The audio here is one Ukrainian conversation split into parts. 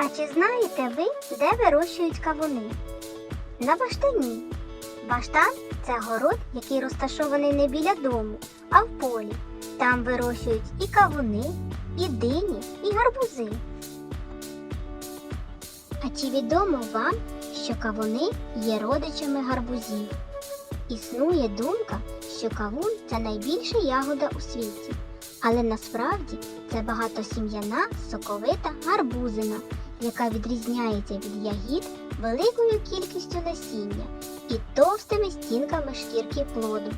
А чи знаєте ви, де вирощують кавуни? На баштані. Баштан це город, який розташований не біля дому, а в полі. Там вирощують і кавуни, і дині, і гарбузи. А чи відомо вам, що кавуни є родичами гарбузів? Існує думка, що кавун це найбільша ягода у світі, але насправді це багатосім'яна соковита гарбузина, яка відрізняється від ягід великою кількістю насіння і товстими стінками шкірки плоду.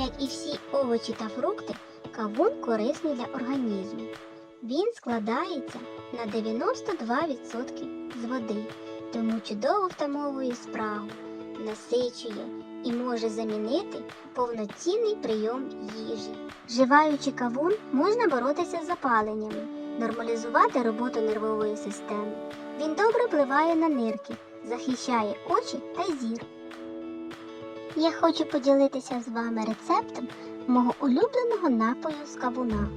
Як і всі овочі та фрукти, кавун корисний для організму. Він складається на 92% з води, тому чудово втамовує спрагу, насичує і може замінити повноцінний прийом їжі. Вживаючи кавун, можна боротися з запаленнями, нормалізувати роботу нервової системи. Він добре впливає на нирки, захищає очі та зір. Я хочу поділитися з вами рецептом мого улюбленого напою з кавуна.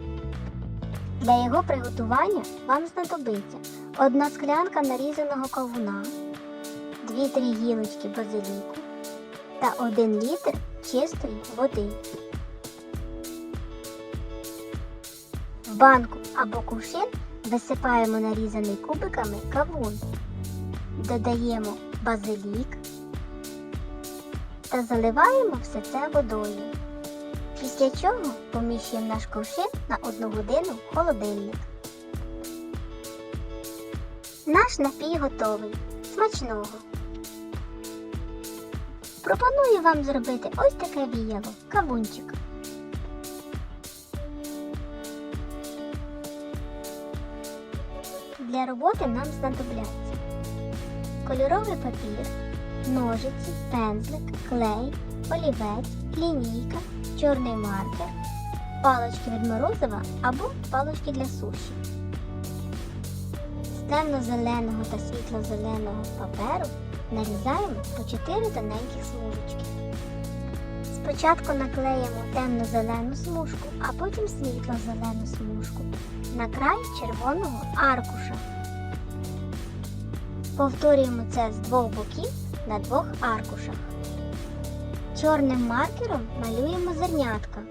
Для його приготування вам знадобиться одна склянка нарізаного кавуна, 2-3 гілочки базиліку та 1 літр чистої води. В банку або кувшин висипаємо нарізаний кубиками кавун, додаємо базилік та заливаємо все це водою. Після чого поміщуємо наш кувшин на 1 годину в холодильник. Наш напій готовий. Смачного! Пропоную вам зробити ось таке віяло кавунчик. Для роботи нам знадобляться кольоровий папір, ножиці, пензлик, клей, олівець, лінійка, чорний маркер, палочки від морозива або палочки для суші. З темно-зеленого та світло-зеленого паперу нарізаємо по 4 тоненьких смужечки. Спочатку наклеїмо темно-зелену смужку, а потім світло-зелену смужку на край червоного аркуша. Повторюємо це з двох боків на двох аркушах. Чорним маркером малюємо зернятка.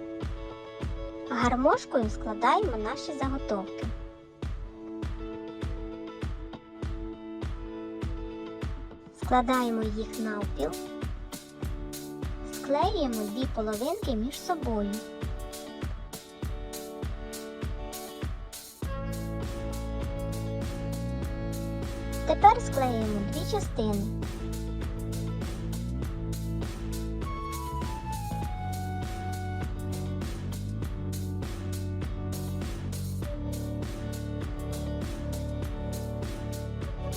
Гармошкою складаємо наші заготовки. Складаємо їх навпіл, склеюємо дві половинки між собою. Тепер склеюємо дві частини.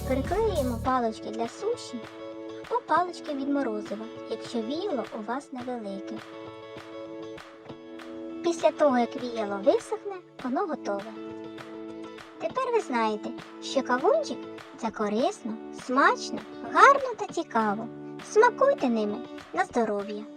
Приклеюємо палички для суші або палички від морозива, якщо віяло у вас невелике. Після того, як віяло висохне, воно готове. Тепер ви знаєте, що кавунчик це корисно, смачно, гарно та цікаво. Смакуйте ними на здоров'я!